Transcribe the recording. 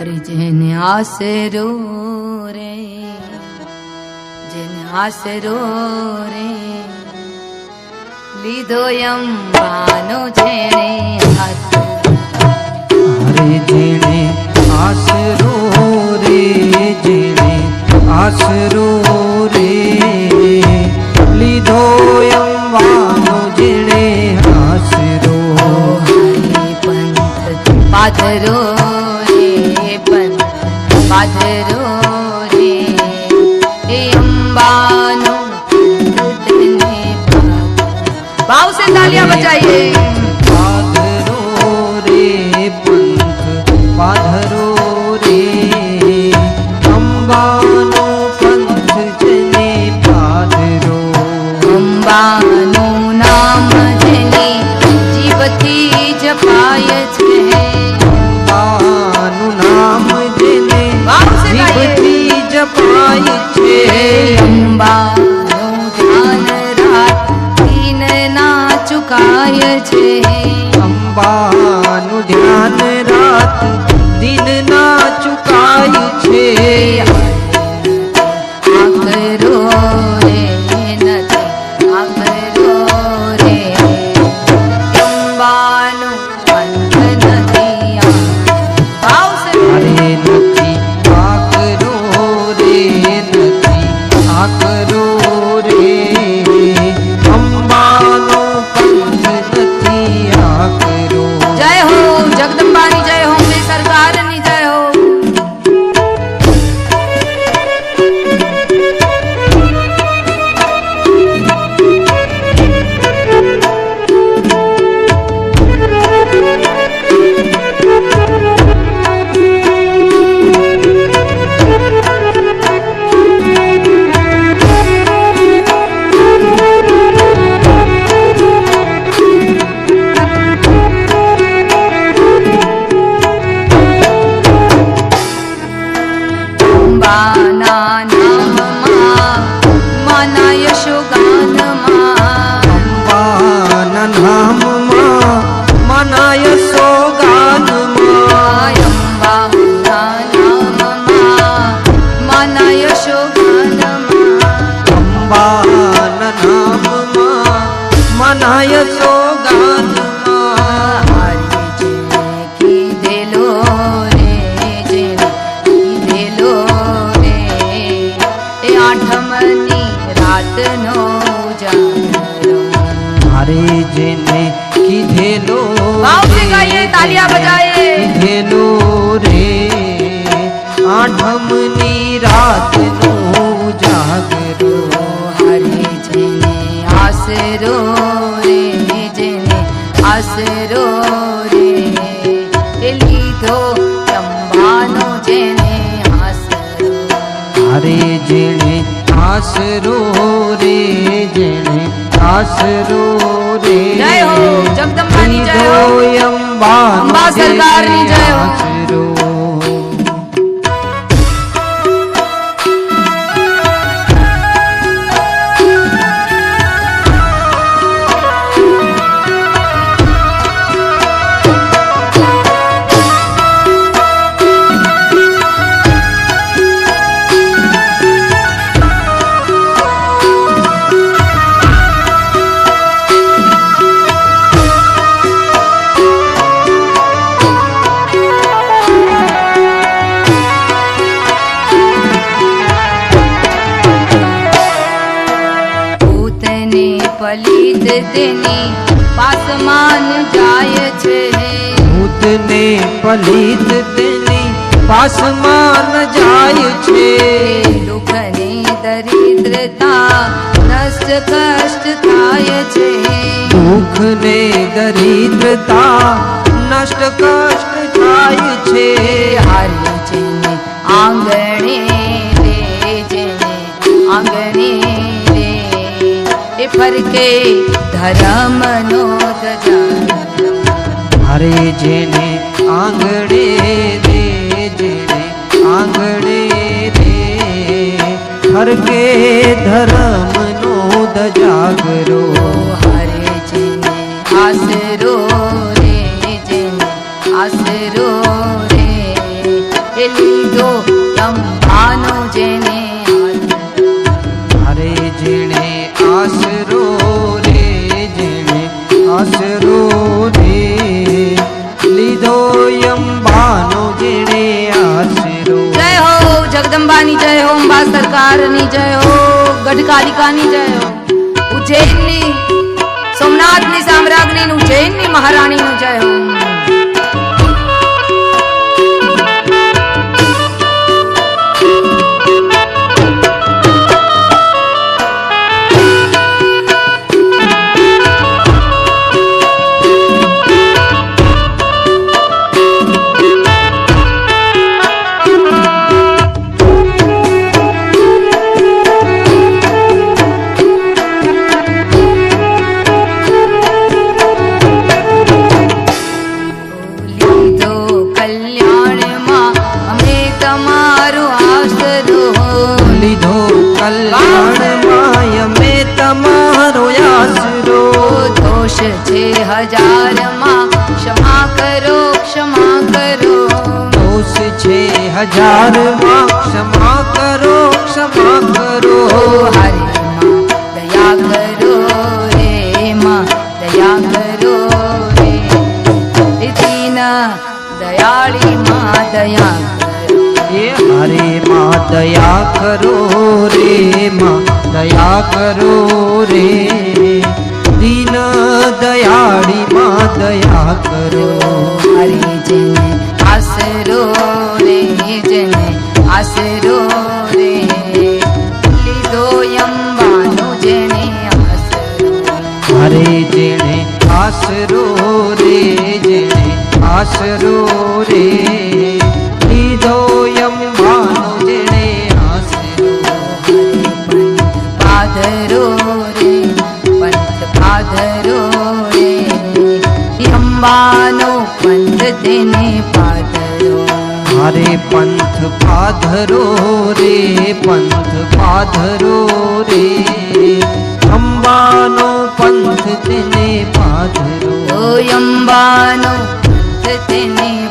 હરે જેને આસરો રે જેને આસરો રે લીધો અંબાનો હાથ હરે જેને આસરો રે જેને આસરો जाइए पाधरो रे पंख पाधरो रे अम्बा Hey. નાનાય સોગાનમાં મારે જેને કીધેલો ભાવથી ગાઈએ તાલિયા બજાઈએ કીધેલો રે આઠમની અરે જેણે આસરો રે જેણે આસરો રે જય હો જગદંબાની જય હો અંબા સરકારની જય હો. તેની પાસમાન જાય છે. ભૂતને પલિત તેની પાસમાન જાય છે. દુઃખની દરિદ્રતા નષ્ટ કષ્ટ થાય છે. દુઃખ ને દરિદ્રતા નષ્ટ કષ્ટ થાય છે. હારી છે આંગણે એ ફરકે ધર્મનો ધજારો મારે જેને આંગણે રે જેને આંગણે રે હરકે ધર્મનો દજાગરો હરે જેને આસરો રે જેને આસરો રે એ ની જય હો, અંબા સરકારની જય હો ગઢકાલિકા ની જય હો ઉજ્જૈનની સોમનાથની સામ્રાજ્ઞી ની ઉજ્જૈનની મહારાણી નું જય હો. હજારમાં ક્ષમા કરો ક્ષમા કરો. દોષ છે હજારમાં ક્ષમા કરો ક્ષમા કરો. હરે માં દયા કરો રે માં દયા કરો રે. દીન દયાળી માં દયા હરે માં દયા કરો રે માં દયા કરો રે. દયાળી માં દયા કરો. હરે જેને આસરો રે જેને આસરો રે. લીધો અંબાનો જેને આસરો હરે જેણે આસરો રે જેણે આસરો રે. અંબાનો પંથ તેને પાધરો. મારે પંથ પાધરો રે પંથ પાધરો રે. અંબાનો પંથ તેને પાધરો. અંબાનો પંથ તેને